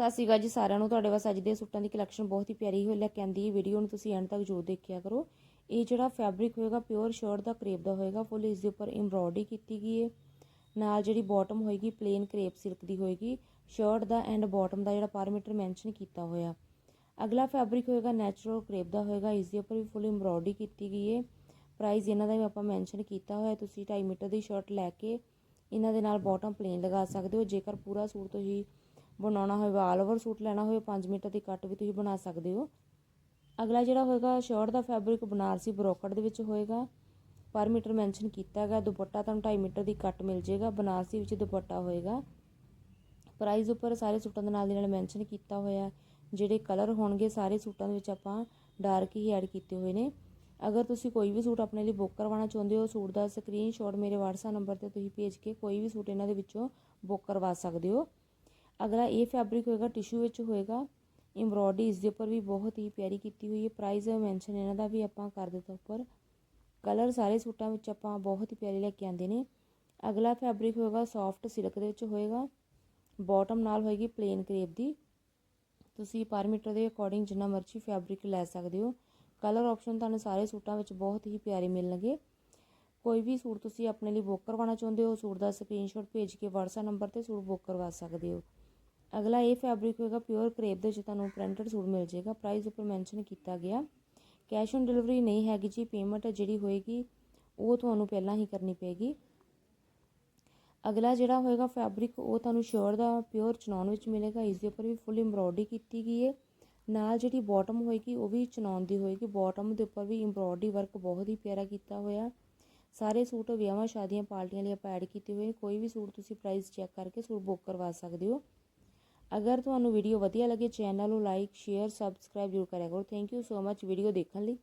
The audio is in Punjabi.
ਸਤਿ ਸ਼੍ਰੀ ਅਕਾਲ ਜੀ ਸਾਰਿਆਂ ਨੂੰ। ਤੁਹਾਡੇ ਵਾਸਤੇ ਅੱਜ ਦੇ ਸੂਟਾਂ ਦੀ ਕਲੈਕਸ਼ਨ ਬਹੁਤ ਹੀ ਪਿਆਰੀ ਹੋਈ। ਲੈ ਕੇ ਆਂਦੀ ਹੈ ਵੀਡੀਓ ਨੂੰ ਤੁਸੀਂ ਐਂਡ ਤੱਕ ਜ਼ਰੂਰ ਦੇਖਿਆ ਕਰੋ। ਇਹ ਜਿਹੜਾ ਫੈਬਰਿਕ ਹੋਏਗਾ ਪਿਓਰ ਸ਼ਰਟ ਦਾ ਕਰੇਪ ਦਾ ਹੋਏਗਾ ਫੁੱਲ ਇਸ ਦੇ ਉੱਪਰ ਐਮਬ੍ਰੋਇਡਰੀ ਕੀਤੀ ਗਈ ਹੈ। ਨਾਲ ਜਿਹੜੀ ਬਾਟਮ ਹੋਏਗੀ ਪਲੇਨ ਕਰੇਪ ਸਿਲਕ ਦੀ ਹੋਏਗੀ। ਸ਼ਰਟ ਦਾ ਐਂਡ ਬਾਟਮ ਦਾ ਜਿਹੜਾ ਪਰ ਮੀਟਰ ਮੈਂਸ਼ਨ ਕੀਤਾ ਹੋਇਆ। ਅਗਲਾ ਫੈਬਰਿਕ ਹੋਏਗਾ ਨੈਚੁਰਲ ਕਰੇਪ ਦਾ ਹੋਏਗਾ। ਇਸ ਦੇ ਉੱਪਰ ਵੀ ਫੁੱਲ ਐਮਬ੍ਰੋਇਡਰੀ ਕੀਤੀ ਗਈ ਹੈ। ਪ੍ਰਾਈਸ ਇਹਨਾਂ ਦਾ ਵੀ ਆਪਾਂ ਮੈਂਸ਼ਨ ਕੀਤਾ ਹੋਇਆ। ਤੁਸੀਂ 2.5 ਮੀਟਰ ਦੀ ਸ਼ਰਟ ਲੈ ਕੇ ਇਹਨਾਂ ਦੇ ਨਾਲ ਬਾਟਮ ਪਲੇਨ ਲਗਾ ਸਕਦੇ ਹੋ। ਜੇਕਰ ਪੂਰਾ ਸੂਟ ਤੁਸੀਂ ਬਣਾਉਣਾ ਹੋਵੇ ਆਲ ਓਵਰ ਸੂਟ ਲੈਣਾ ਹੋਵੇ 5 ਮੀਟਰ ਦੀ ਕੱਟ ਵੀ ਤੁਸੀਂ ਬਣਾ ਸਕਦੇ ਹੋ। ਅਗਲਾ ਜਿਹੜਾ ਹੋਏਗਾ, ਸ਼ਰਟ ਦਾ ਫੈਬਰਿਕ ਬਨਾਰਸੀ ਬਰੋਕਟ ਦੇ ਵਿੱਚ ਹੋਏਗਾ। ਪਰ ਮੀਟਰ ਮੈਂਸ਼ਨ ਕੀਤਾ ਹੈਗਾ ਦੁਪੱਟਾ ਤੁਹਾਨੂੰ 2.5 ਮੀਟਰ ਦੀ ਕੱਟ ਮਿਲ ਜਾਏਗਾ, ਬਨਾਰਸੀ ਵਿੱਚ ਦੁਪੱਟਾ ਹੋਏਗਾ। ਪ੍ਰਾਈਸ ਉੱਪਰ ਸਾਰੇ ਸੂਟਾਂ ਦੇ ਨਾਲ ਦੀ ਨਾਲ ਮੈਂਸ਼ਨ ਕੀਤਾ ਹੋਇਆ, ਜਿਹੜੇ ਕਲਰ ਹੋਣਗੇ, ਸਾਰੇ ਸੂਟਾਂ ਦੇ ਵਿੱਚ ਆਪਾਂ ਡਾਰਕ ਹੀ ਐਡ ਕੀਤੇ ਹੋਏ ਨੇ। ਅਗਰ ਤੁਸੀਂ ਕੋਈ ਵੀ ਸੂਟ ਆਪਣੇ ਲਈ ਬੁੱਕ ਕਰਵਾਉਣਾ ਚਾਹੁੰਦੇ ਹੋ, ਸੂਟ ਦਾ ਸਕਰੀਨਸ਼ਾਟ ਮੇਰੇ WhatsApp ਨੰਬਰ ਤੇ ਤੁਸੀਂ ਭੇਜ ਕੇ ਕੋਈ ਵੀ ਸੂਟ ਇਹਨਾਂ ਦੇ ਵਿੱਚੋਂ ਬੁੱਕ ਕਰਵਾ ਸਕਦੇ ਹੋ। ਅਗਲਾ ਇਹ ਫੈਬਰਿਕ ਹੋਏਗਾ ਟਿਸ਼ੂ ਵਿੱਚ ਹੋਏਗਾ। ਐਮਬ੍ਰੋਇਡਰੀ ਇਸ ਦੇ ਉੱਪਰ ਵੀ ਬਹੁਤ ਹੀ ਪਿਆਰੀ ਕੀਤੀ ਹੋਈ ਹੈ। ਪ੍ਰਾਈਸ ਮੈਂਸ਼ਨ ਇਹਨਾਂ ਦਾ ਵੀ ਆਪਾਂ ਕਰ ਦਿੱਤਾ ਉੱਪਰ। ਕਲਰ ਸਾਰੇ ਸੂਟਾਂ ਵਿੱਚ ਆਪਾਂ ਬਹੁਤ ਹੀ ਪਿਆਰੇ ਲੈ ਕੇ ਆਂਦੇ ਨੇ। ਅਗਲਾ ਫੈਬਰਿਕ ਹੋਏਗਾ ਸੌਫਟ ਸਿਲਕ ਦੇ ਵਿੱਚ ਹੋਏਗਾ। ਬਾਟਮ ਨਾਲ ਹੋਏਗੀ ਪਲੇਨ ਕਰੇਪ ਦੀ। ਤੁਸੀਂ ਪਰ ਮੀਟਰ ਦੇ ਅਕੋਰਡਿੰਗ ਜਿੰਨਾ ਮਰਜ਼ੀ ਫੈਬਰਿਕ ਲੈ ਸਕਦੇ ਹੋ। ਕਲਰ ਆਪਸ਼ਨ ਤੁਹਾਨੂੰ ਸਾਰੇ ਸੂਟਾਂ ਵਿੱਚ ਬਹੁਤ ਹੀ ਪਿਆਰੇ ਮਿਲਣਗੇ। ਕੋਈ ਵੀ ਸੂਟ ਤੁਸੀਂ ਆਪਣੇ ਲਈ ਬੁੱਕ ਕਰਵਾਉਣਾ ਚਾਹੁੰਦੇ ਹੋ, ਸੂਟ ਦਾ ਸਕਰੀਨਸ਼ਾਟ ਭੇਜ ਕੇ WhatsApp ਨੰਬਰ ਤੇ ਸੂਟ ਬੁੱਕ ਕਰਵਾ ਸਕਦੇ ਹੋ। ਅਗਲਾ ਇਹ ਫੈਬਰਿਕ ਹੋਏਗਾ ਪਿਓਰ ਕਰੇਪ ਦੇ ਵਿੱਚ ਤੁਹਾਨੂੰ ਪ੍ਰਿੰਟਡ ਸੂਟ ਮਿਲ ਜਾਏਗਾ। ਪ੍ਰਾਈਸ ਉੱਪਰ ਮੈਂਸ਼ਨ ਕੀਤਾ ਗਿਆ। ਕੈਸ਼ ਔਨ ਡਿਲੀਵਰੀ ਨਹੀਂ ਹੈਗੀ ਜੀ ਪੇਮੈਂਟ ਜਿਹੜੀ ਹੋਏਗੀ, ਉਹ ਤੁਹਾਨੂੰ ਪਹਿਲਾਂ ਹੀ ਕਰਨੀ ਪਏਗੀ। ਅਗਲਾ ਜਿਹੜਾ ਹੋਏਗਾ ਫੈਬਰਿਕ ਉਹ ਤੁਹਾਨੂੰ ਸ਼ਰਟ ਦਾ ਪਿਓਰ ਚਨੌਨ ਵਿੱਚ ਮਿਲੇਗਾ। ਇਸ ਦੇ ਉੱਪਰ ਵੀ ਫੁੱਲ ਐਮਬ੍ਰੋਇਡਰੀ ਕੀਤੀ ਗਈ ਹੈ। ਨਾਲ ਜਿਹੜੀ ਬਾਟਮ ਹੋਏਗੀ, ਉਹ ਵੀ ਚਨੌਨ ਦੀ ਹੋਏਗੀ। ਬਾਟਮ ਦੇ ਉੱਪਰ ਵੀ ਐਮਬ੍ਰੋਇਡਰੀ ਵਰਕ ਬਹੁਤ ਹੀ ਪਿਆਰਾ ਕੀਤਾ ਹੋਇਆ। ਸਾਰੇ ਸੂਟ ਵਿਆਹਾਂ, ਸ਼ਾਦੀਆਂ, ਪਾਰਟੀਆਂ ਲਈ ਆਪਾਂ ਐਡ ਕੀਤੇ ਹੋਏ ਕੋਈ ਵੀ ਸੂਟ ਤੁਸੀਂ ਪ੍ਰਾਈਸ ਚੈੱਕ ਕਰਕੇ ਸੂਟ ਬੁੱਕ ਕਰਵਾ ਸਕਦੇ ਹੋ। ਅਗਰ ਤੁਹਾਨੂੰ ਵੀਡੀਓ ਵਧੀਆ ਲੱਗੇ ਚੈਨਲ ਨੂੰ ਲਾਈਕ ਸ਼ੇਅਰ ਸਬਸਕ੍ਰਾਈਬ ਜ਼ਰੂਰ ਕਰਿਆ ਕਰੋ। Thank you so much video ਦੇਖਣ ਲਈ।